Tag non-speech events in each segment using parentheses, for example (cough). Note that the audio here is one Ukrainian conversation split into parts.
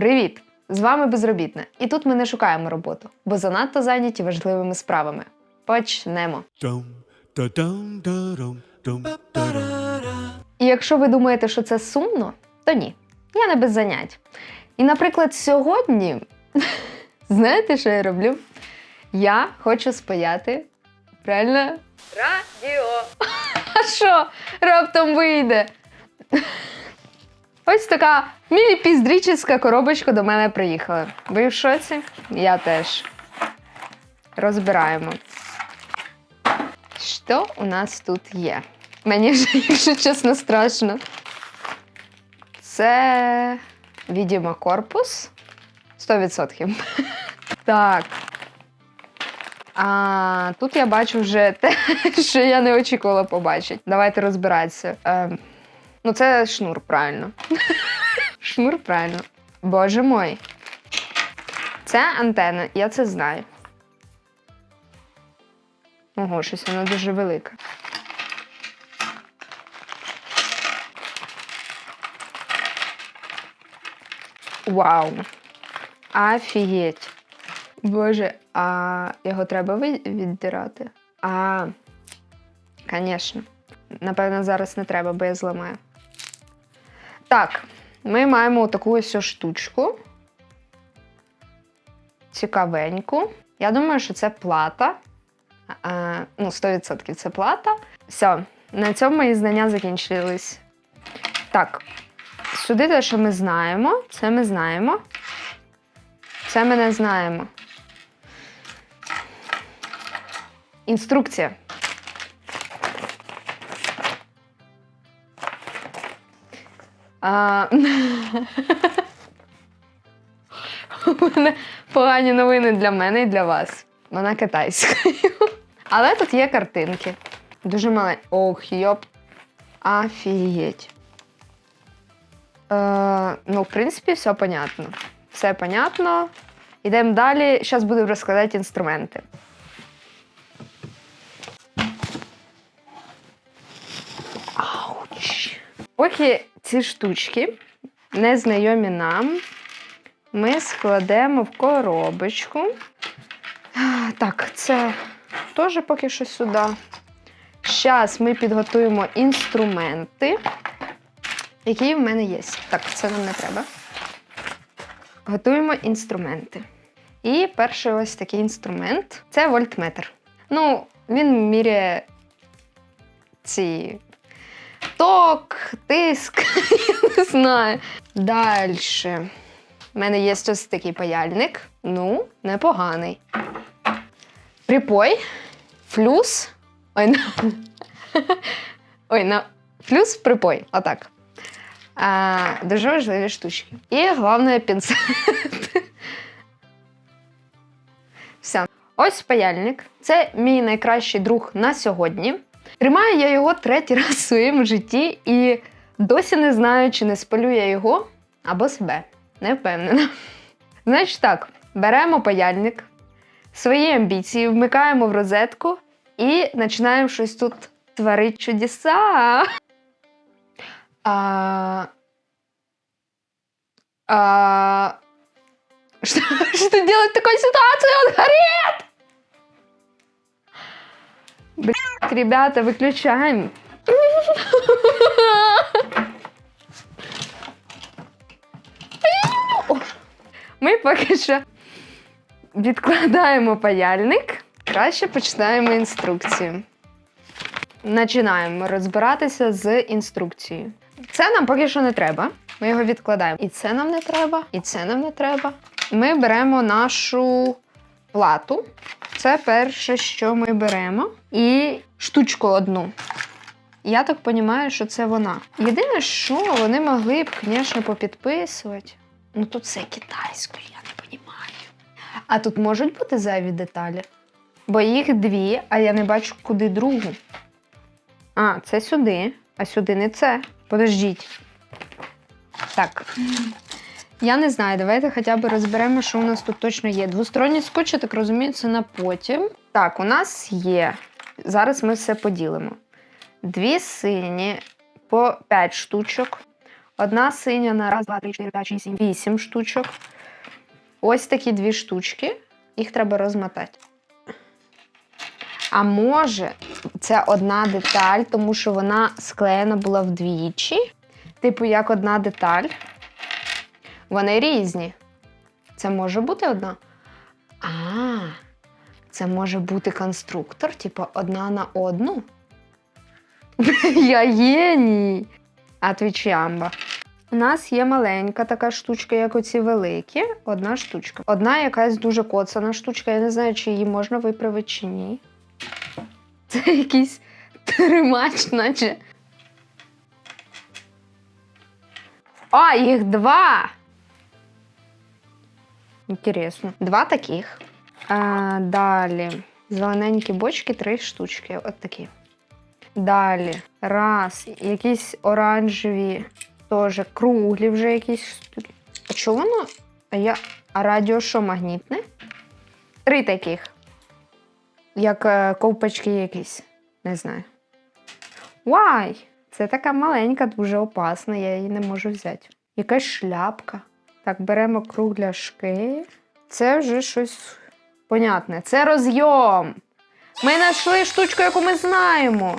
Привіт! З вами безробітна. І тут ми не шукаємо роботу, бо занадто зайняті важливими справами. Почнемо. І якщо ви думаєте, що це сумно, то ні. Я не без занять. І, наприклад, сьогодні, (laughs) знаєте, що я роблю? Я хочу спаяти правильно? Радіо. (laughs) А що раптом вийде? (laughs) Ось така міні-піздрічська коробочка до мене приїхала. Ви в шоці? Я теж. Розбираємо. Що у нас тут є? Мені вже, (laughs) якщо чесно, страшно. Це, відомо, корпус. 100%. (laughs) так. А тут я бачу вже те, (laughs) що я не очікувала побачити. Давайте розбиратися. Ем, ну, це шнур, правильно. (laughs) шнур, правильно. Боже мой. Це антенна, я це знаю. Ого, щось воно дуже велике. Вау! Офігеть! Боже, а його треба віддирати? А, звісно. Напевно, зараз не треба, бо я зламаю. Так, ми маємо таку ось штучку. Цікавеньку. Я думаю, що це плата. А, ну, 100% це плата. Все, на цьому мої знання закінчились. Так, сюди те, що ми знаємо, це ми знаємо. Це ми не знаємо. Інструкція. А... (laughs) У мене погані новини для мене і для вас. Вона китайською. Але тут є картинки. Дуже маленькі. Ох, йоп. Офігеть. Е, ну, в принципі, все понятно. Все понятно. Йдемо далі. Зараз буду розкладати інструменти. Поки ці штучки незнайомі нам, ми складемо в коробочку. Так, це теж поки що сюди. Зараз ми підготуємо інструменти, які в мене є. Так, це нам не треба. Готуємо інструменти. І перший ось такий інструмент це вольтметр. Ну, він міряє ці ток, тиск, (laughs) я не знаю. Далі. У мене є ось такий паяльник. Ну, непоганий. Припой, флюс. Ой, на... (laughs) Ой, на флюс припой. Отак. А, дуже важливі штучки. І головне пінцет. (laughs) Все. Ось паяльник. Це мій найкращий друг на сьогодні. Тримаю я його третій (laughs) раз в своєму житті і досі не знаю, чи не спалю я його або себе. Не впевнена. (laughs) Значить так, беремо паяльник, свої амбіції вмикаємо в розетку і починаємо щось тут творити чудеса. А... А... Что, что делать в такой ситуации? Он горит! Блять, ребята, выключаем. Ми поки що відкладаємо паяльник. Краще починаємо інструкцію. Починаємо розбиратися з інструкцією. Це нам поки що не треба. Ми його відкладаємо. І це нам не треба, і це нам не треба. Ми беремо нашу плату. Це перше, що ми беремо. І штучку одну. Я так розумію, що це вона. Єдине, що вони могли б, звісно, попідписувати. Ну тут це китайською, я не розумію. А тут можуть бути зайві деталі. Бо їх дві, а я не бачу, куди другу. А, це сюди, а сюди не це. Подождіть. Так. Я не знаю, давайте хоча б розберемо, що у нас тут точно є. Двосторонні скотч, я так розумію, це на потім. Так, у нас є. Зараз ми все поділимо. Дві сині по 5 штучок. Одна синя на раз, два, три, чотири, п'ять, шість, сім, вісім штучок. Ось такі дві штучки. Їх треба розмотати. А може, це одна деталь, тому що вона склеєна була вдвічі. Типу, як одна деталь. Вони різні. Це може бути одна. А, це може бути конструктор, типу, одна на одну. (laughs) Я геній. А твічямба. У нас є маленька така штучка, як оці великі. Одна штучка. Одна якась дуже коцана штучка. Я не знаю, чи її можна виправити чи ні. Це якийсь тримач, наче. А, їх два. Інтересно. Два таких. А, далі. Зелененькі бочки, три штучки. От такі. Далі. Раз. Якісь оранжеві, теж круглі вже якісь. А чого воно? А я. А радіо що магнітне? Три таких. Як е, ковпачки якісь. Не знаю. Вай! Це така маленька, дуже опасна, я її не можу взяти. Якась шляпка. Так, беремо кругляшки. Це вже щось понятне. Це розйом. Ми знайшли штучку, яку ми знаємо.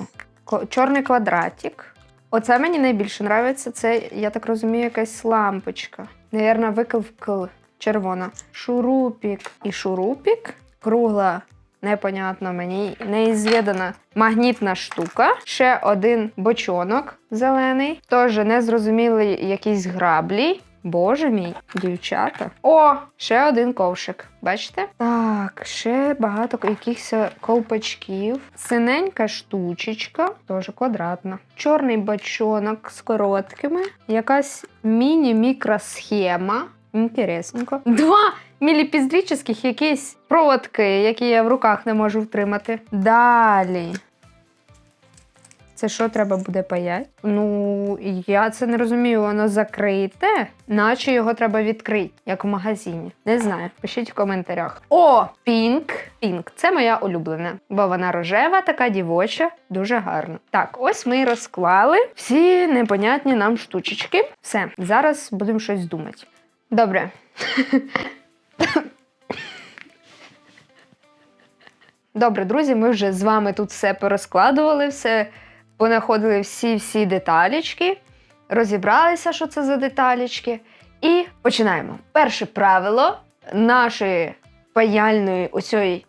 Чорний квадратик. Оце мені найбільше подобається. Це, я так розумію, якась лампочка. Навірно, виклик червона. Шурупік і шурупік. Кругла, непонятно мені, неізвідана магнітна штука. Ще один бочонок зелений. Теж незрозумілі якісь граблі. Боже мій, дівчата. О, ще один ковшик. Бачите? Так, ще багато якихось ковпачків. Синенька штучечка, теж квадратна. Чорний бачонок з короткими. Якась міні-мікросхема. Інтересненько. Два міліпіздрічних якісь проводки, які я в руках не можу втримати. Далі. Це що треба буде паяти? Ну, я це не розумію, воно закрите, наче його треба відкрити, як в магазині. Не знаю. Пишіть в коментарях. О, пінк. Пінк. Це моя улюблена, бо вона рожева, така дівоча, дуже гарна. Так, ось ми розклали всі непонятні нам штучечки. Все, зараз будемо щось думати. Добре. Добре, друзі, ми вже з вами тут все порозкладували, все понаходили всі-всі деталічки, розібралися, що це за деталічки. І починаємо. Перше правило нашої паяльної оцієї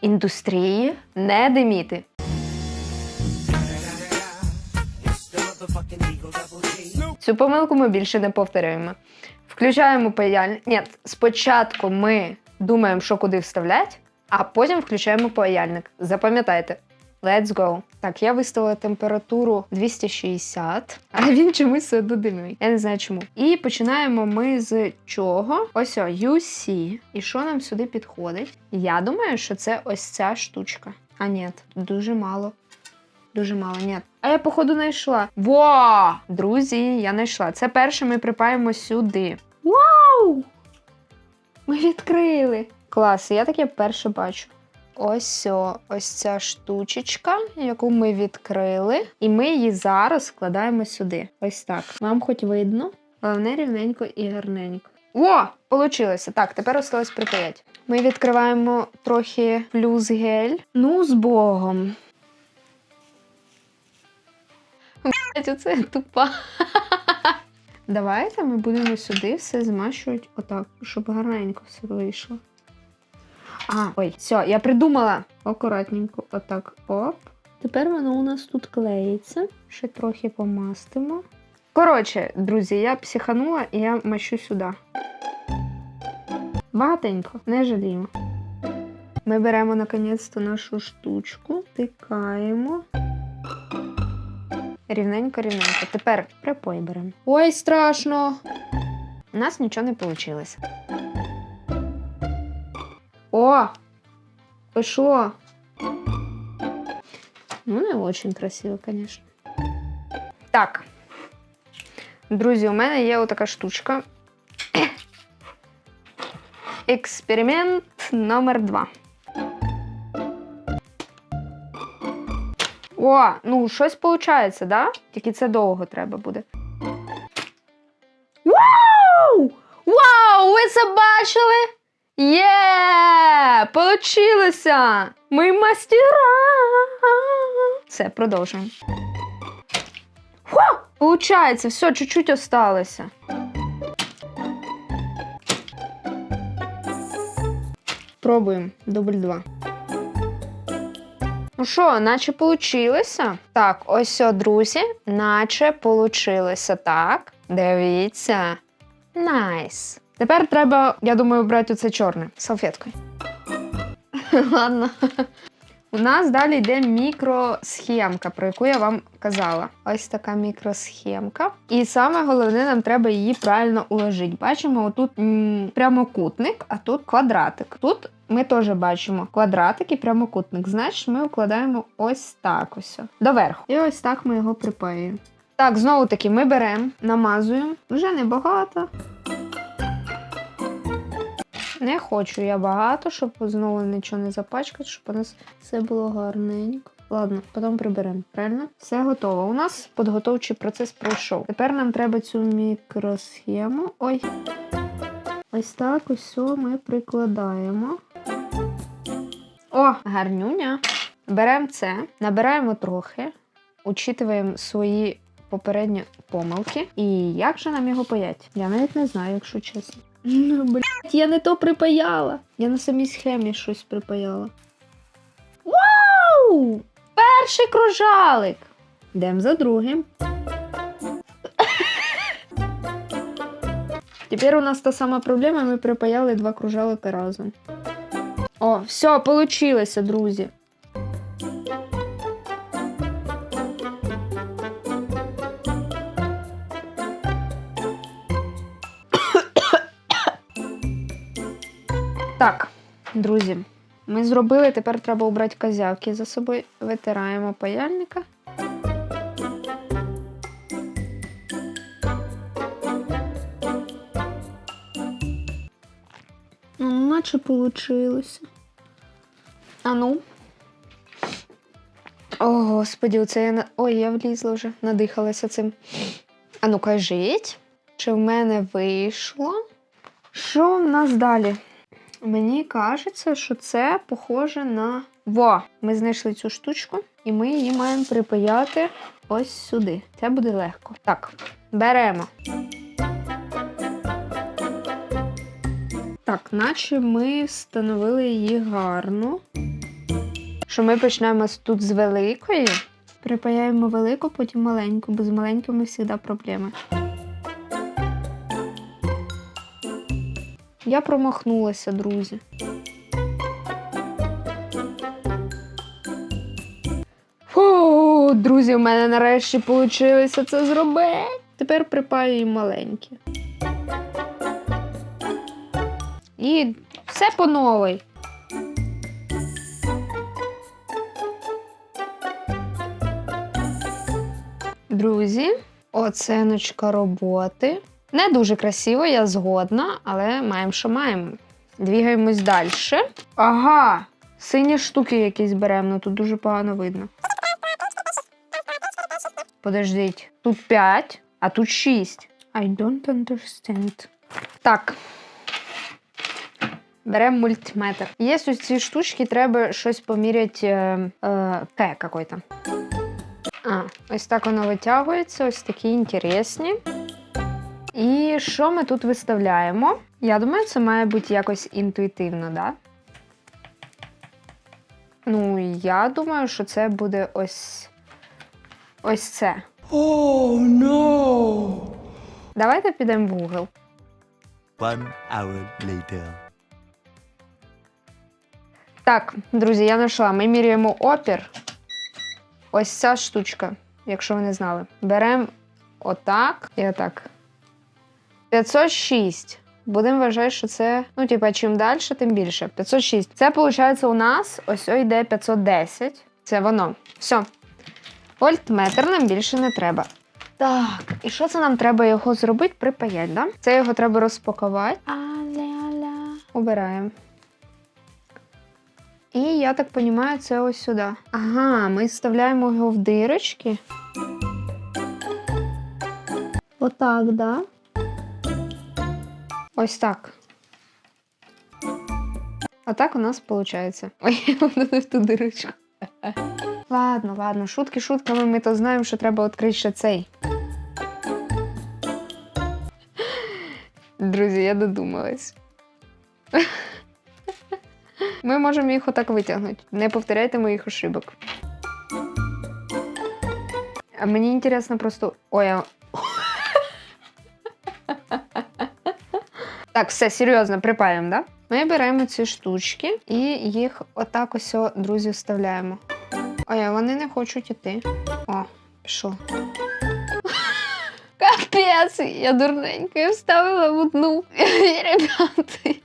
індустрії не диміти. Цю помилку ми більше не повторюємо. Включаємо паяльник. Ні, спочатку ми думаємо, що куди вставляти, а потім включаємо паяльник. Запам'ятайте. Let's go. Так, я виставила температуру 260, а він чомусь все одно димить. Я не знаю чому. І починаємо ми з чого? Ось о, UC. І що нам сюди підходить? Я думаю, що це ось ця штучка. А ні, дуже мало. Дуже мало, ні. А я, походу, знайшла. Во! Друзі, я знайшла. Це перше ми припаємо сюди. Вау! Ми відкрили. Клас, я таке перше бачу. Ось о, ось ця штучечка, яку ми відкрили, і ми її зараз складаємо сюди. Ось так. Вам хоч видно? Головне рівненько і гарненько. О! Получилося. Так, тепер осталось припаять. Ми відкриваємо трохи плюс гель. Ну, з Богом. Блять, оце тупа. (laughs) Давайте ми будемо сюди все змащувати отак, щоб гарненько все вийшло. А, ой, все, я придумала. Акуратненько, отак. Оп. Тепер воно у нас тут клеїться. Ще трохи помастимо. Коротше, друзі, я психанула і я мащу сюди. Багатенько, не жаліємо. Ми беремо наконець-то нашу штучку, тикаємо. Рівненько, рівненько. Тепер припой беремо. Ой, страшно! У нас нічого не вийшло. О! Пошло! Ну, не очень красиво, конечно. Так. Друзі, у мене є отака штучка. Експеримент номер два. О, ну щось виходить, да? Тільки це довго треба буде. Вау! Вау! Ви це бачили? Є! Получилося! Ми мастера! Все, продовжуємо. Фу! Получається, все, чуть-чуть осталося. Пробуємо. Дубль два. Ну що, наче получилося? Так, ось, о, друзі, наче получилося. Так, дивіться. Найс. Тепер треба, я думаю, брати оце чорне салфеткою. (laughs) Ладно. У нас далі йде мікросхемка, про яку я вам казала. Ось така мікросхемка. І саме головне, нам треба її правильно уложити. Бачимо, отут м, прямокутник, а тут квадратик. Тут ми теж бачимо квадратик і прямокутник. Значить, ми укладаємо ось так ось. Доверху. І ось так ми його припаюємо. Так, знову таки, ми беремо, намазуємо. Вже небагато. Не хочу я багато, щоб знову нічого не запачкати, щоб у нас все було гарненько. Ладно, потім приберемо. Правильно? Все готово. У нас підготовчий процес пройшов. Тепер нам треба цю мікросхему. Ой. Ось так ось ми прикладаємо. О, гарнюня. Беремо це, набираємо трохи, учитуємо свої попередні помилки. І як же нам його паять? Я навіть не знаю, якщо чесно. Ну, блядь, я не то припаяла. Я на самій схемі щось припаяла. Вау! Перший кружалик! Йдемо за другим. Тепер у нас та сама проблема, ми припаяли два кружалики разом. О, все, вийшло, друзі. Так, друзі, ми зробили, тепер треба обрати козявки за собою. Витираємо паяльника. Ну, наче получилося. А ну. О, господі, оце я на. Ой, я влізла вже, надихалася цим. А ну кажіть, чи в мене вийшло? Що в нас далі? Мені кажеться, що це похоже на. Во! Ми знайшли цю штучку, і ми її маємо припаяти ось сюди. Це буде легко. Так, беремо. Так, наче ми встановили її гарно. Що ми почнемо тут з великої. Припаяємо велику, потім маленьку, бо з маленькими завжди проблеми. Я промахнулася, друзі. Фу, друзі, у мене нарешті вийшло це зробити. Тепер припаюємо маленькі. І все по новій. Друзі, оценочка роботи. Не дуже красиво, я згодна, але маємо, що маємо. Двігаємось далі. Ага, сині штуки якісь беремо, ну тут дуже погано видно. Подождіть, тут 5, а тут 6. I don't understand. Так. Беремо мультиметр. Є ось ці штучки, треба щось поміряти е, е, К какой-то. А, ось так воно витягується, ось такі інтересні. І що ми тут виставляємо? Я думаю, це має бути якось інтуїтивно, да? Ну, я думаю, що це буде ось. Ось це. Oh no! Давайте підемо в Google. One hour later. Так, друзі, я знайшла. Ми міряємо опір. Ось ця штучка, якщо ви не знали. Беремо отак і отак. 506. Будемо вважати, що це, ну, типа, чим далі, тим більше. 506. Це, виходить, у нас ось йде 510. Це воно. Все. Вольтметр нам більше не треба. Так, і що це нам треба його зробити? Припаять, да? Це його треба розпакувати. Аля-ля. Убираємо. І я так розумію, це ось сюди. Ага, ми вставляємо його в дирочки. Отак, да? Ось так. А так у нас виходить. Ой, (laughs) воно не в ту дирочку. Ладно, ладно, шутки шутками, ми то знаємо, що треба відкрити ще цей. Друзі, я додумалась. Ми можемо їх отак витягнути. Не повторяйте моїх ошибок. А мені інтересно просто. Ой, а... Так, все, серйозно, припаємо, да? Ми беремо ці штучки і їх отак ось, друзі, вставляємо. Ой, вони не хочуть іти. О, пішов. (laughs) Капець, я дурненька, я вставила в одну. (laughs) Ребята,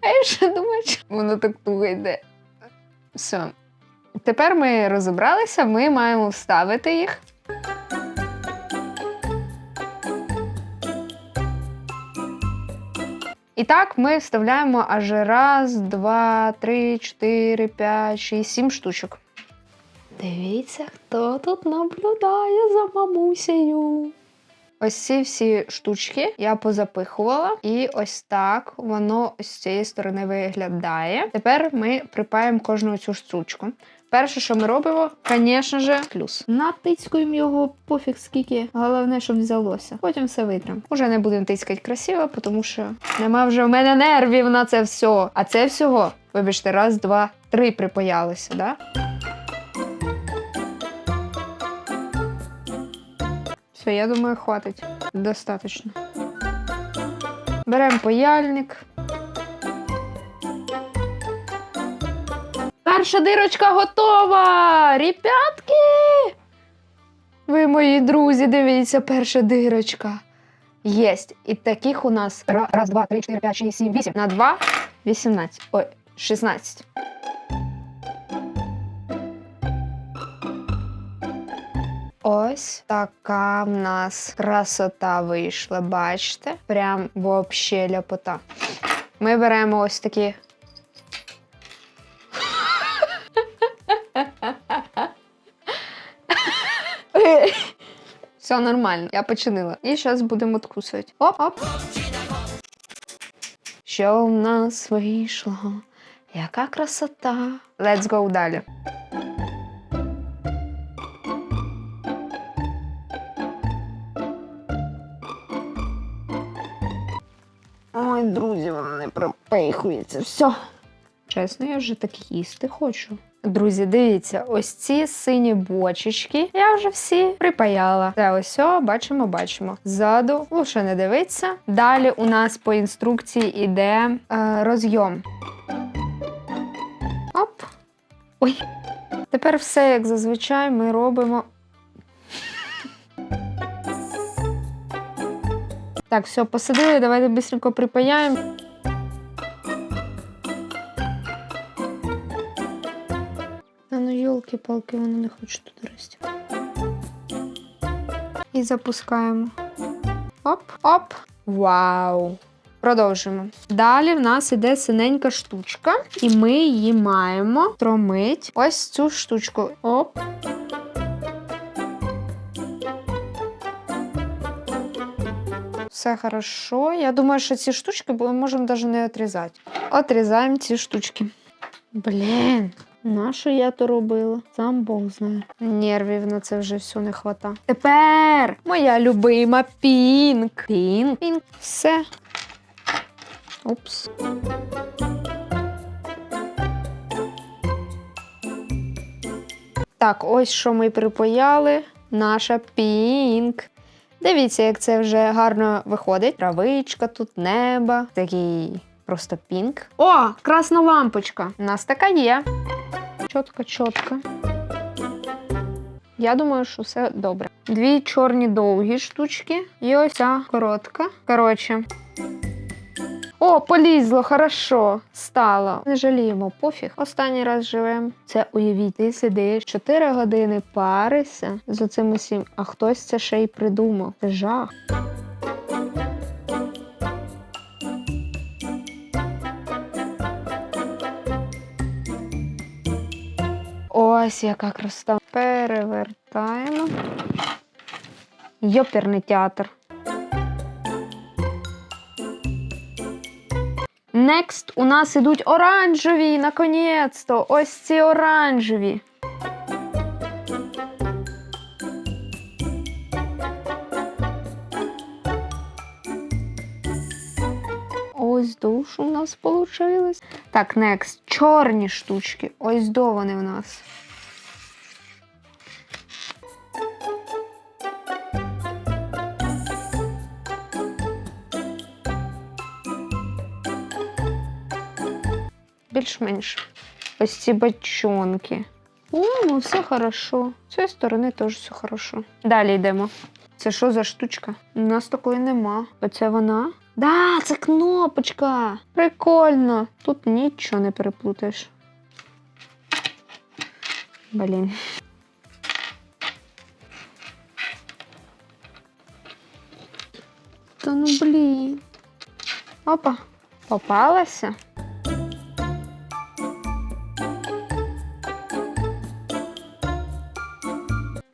а я ще думаю, що воно так туго йде. Все. Тепер ми розібралися, ми маємо вставити їх. І так ми вставляємо аж раз, два, три, чотири, п'ять, шість, сім штучок. Дивіться, хто тут наблюдає за мамусею. Ось ці всі штучки я позапихувала, і ось так воно з цієї сторони виглядає. Тепер ми припаємо кожну цю штучку. Перше, що ми робимо, звісно ж, плюс. Натицькуємо його пофіг скільки. Головне, щоб взялося. Потім все витримо. Уже не будемо тискати красиво, тому що нема вже в мене нервів на це все. А це всього, вибачте, раз, два, три припаялося, да? Все, я думаю, хватить. Достаточно. Беремо паяльник. Перша дирочка готова! Ребятки! Ви мої друзі, дивіться, перша дирочка. Єсть. І таких у нас ра- раз, два, три, чотири, п'ять, шість, сім, вісім. На два 18. Ой, 16. Ось така в нас красота вийшла, бачите? Прям вообще ляпота. Ми беремо ось такі. Все нормально, я починила. І зараз будемо откусувати. Оп-оп. Що в нас вийшло? Яка красота. Let's go далі. Ой, друзі, воно не пропихується. Все. Чесно, я вже так їсти хочу. Друзі, дивіться, ось ці сині бочечки я вже всі припаяла. Це ось, о, бачимо, бачимо. Ззаду лише не дивиться. Далі у нас по інструкції йде е, розйом. Оп. Ой. Тепер все як зазвичай ми робимо. Так, все, посадили, давайте швидко припаяємо. Та ну йолки-палки, воно не хоче туди рости. І запускаємо. Оп, оп. Вау. Продовжимо. Далі в нас іде синенька штучка, і ми її маємо тромить ось цю штучку. Оп. Все хорошо. Я думаю, що ці штучки ми можемо навіть не отрізати. Отрізаємо ці штучки. Блін, на що я то робила? Сам Бог знає. Нервів на це вже все не хвата. Тепер моя любима пінк. Пінк. Пінк. Все. Упс. Так, ось що ми припаяли. Наша пінк. Дивіться, як це вже гарно виходить. Травичка тут, небо. Такий просто пінк. О, красна лампочка. У нас така є. Чотко, чотко. Я думаю, що все добре. Дві чорні довгі штучки і ось ця коротка. Коротше. О, полізло, хорошо, стало. Не жаліємо, пофіг. Останній раз живемо. Це уявіть, ти сидиш 4 години паришся з оцим усім, а хтось це ще й придумав. Це жах. Ось яка красота. Перевертаємо. Йоперний театр. Next у нас ідуть оранжеві, наконець-то. Ось ці оранжеві. Ось душ у нас получилось. Так, next. Чорні штучки. Ось до вони у нас. Більш-менш. Ось ці бачонки. О, ну все хорошо. З цієї сторони теж все хорошо. Далі йдемо. Це що за штучка? У нас такої нема. Оце вона? Да, це кнопочка. Прикольно. Тут нічого не переплутаєш. Блін. Та ну блін. Опа, попалася.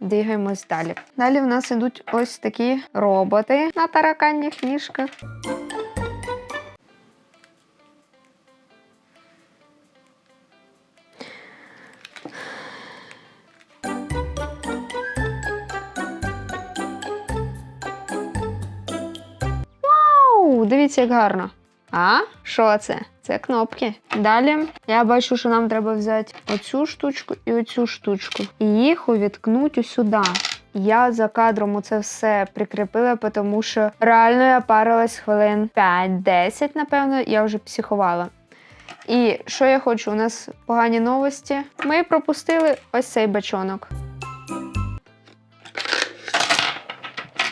Двигаємось далі. Далі в нас ідуть ось такі роботи на тараканних ніжках. Дивіться, як гарно. А? Що це? Це кнопки. Далі я бачу, що нам треба взяти оцю штучку і оцю штучку. І їх увіткнуть сюди. Я за кадром це все прикріпила, тому що реально я парилась хвилин 5-10, напевно, я вже психувала. І що я хочу? У нас погані новості. Ми пропустили ось цей бачонок.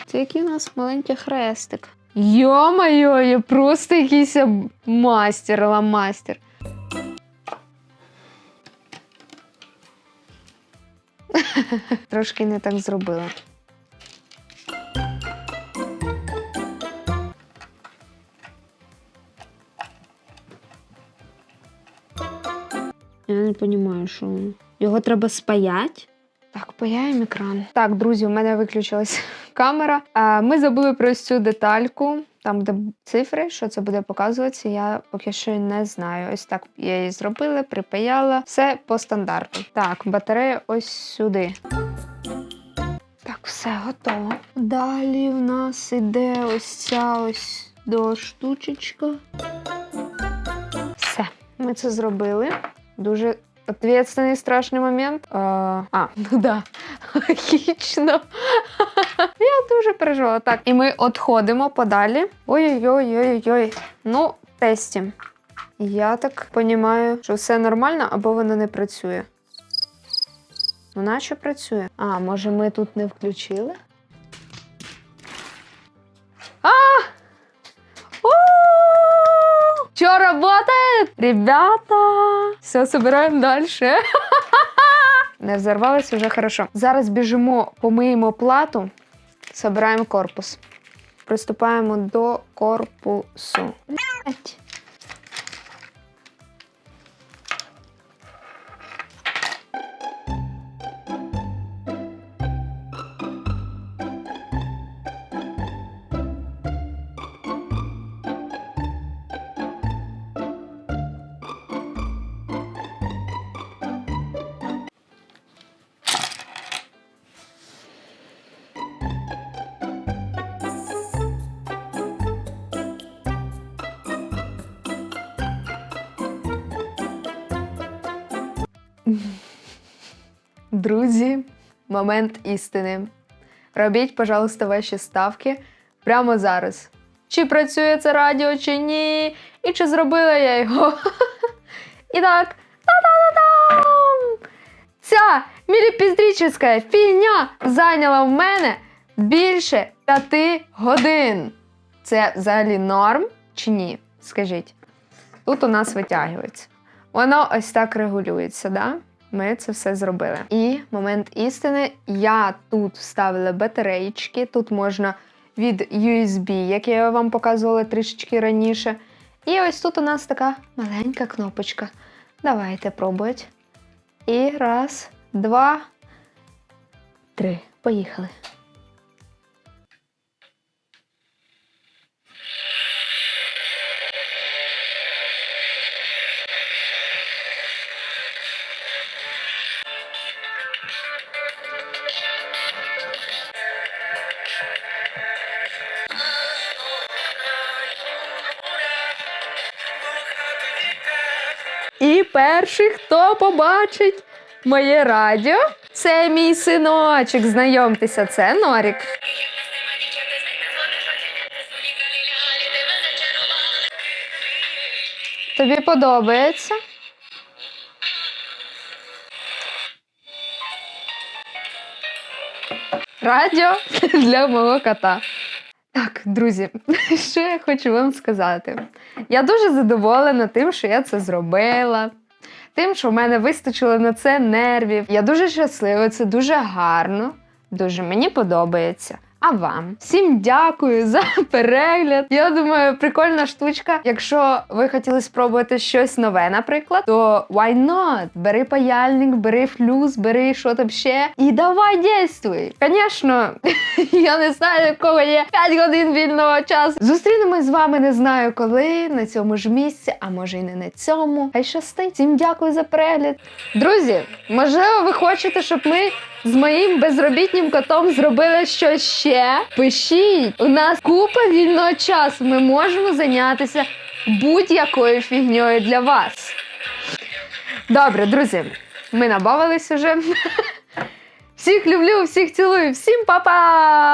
Це який у нас маленький хрестик. Йо-моє, я просто якийсь мастер, ламастер. (laughs) Трошки не так зробила. Я не розумію, що. Його треба спаяти. Так, паяємо екран. Так, друзі, у мене виключилась (laughs) камера. Ми забули про цю детальку. Там, де цифри, що це буде показуватися, я поки що не знаю. Ось так я її зробила, припаяла. Все по стандарту. Так, батарея ось сюди. Так, все готово. Далі в нас іде ось ця ось до штучечка. Все, ми це зробили. Дуже ответственний страшний момент. А, (laughs) ну да. Логічно. (laughs) Я дуже переживала. Так, і ми відходимо подалі. Ой-ой-ой-ой-ой. Ну, тестім. Я так розумію, що все нормально, або воно не працює. Ну, наче працює. А, може, ми тут не включили? А! Что работает? Ребята! Все, собираем далі. (laughs) Не взорвалось вже хорошо. Зараз біжимо, помиємо плату, собираємо корпус. Приступаємо до корпусу. Блять. Друзі, момент істини. Робіть, пожалуйста, ваші ставки прямо зараз. Чи працює це радіо, чи ні, і чи зробила я його. (laughs) І так, та-да-да-дам! Ця міліпіздрічська фігня зайняла в мене більше п'яти годин. Це взагалі норм чи ні? Скажіть. Тут у нас витягується. Воно ось так регулюється, да? Ми це все зробили. І момент істини. Я тут вставила батареїчки. Тут можна від USB, як я вам показувала трішечки раніше. І ось тут у нас така маленька кнопочка. Давайте пробувати. І раз, два, три. Поїхали. Перший, хто побачить моє радіо, це мій синочок. Знайомтеся, це Норік. Тобі подобається? Радіо для мого кота. Так, друзі, (laughs) що я хочу вам сказати? Я дуже задоволена тим, що я це зробила. Тим, що в мене вистачило на це нервів. Я дуже щаслива, це дуже гарно, дуже мені подобається. А вам всім дякую за перегляд. Я думаю, прикольна штучка. Якщо ви хотіли спробувати щось нове, наприклад, то why not? Бери паяльник, бери флюс, бери що там ще. І давай дійствуй. Звісно, (laughs) я не знаю, в кого є 5 годин вільного часу. Зустрінемось з вами не знаю коли, на цьому ж місці, а може і не на цьому. Хай щастить. Всім дякую за перегляд. Друзі, можливо, ви хочете, щоб ми з моїм безробітнім котом зробили щось ще. Пишіть, у нас купа вільного часу. Ми можемо зайнятися будь-якою фігньою для вас. Добре, друзі, ми набавились уже. (laughs) Всіх люблю, всіх цілую, всім па-па!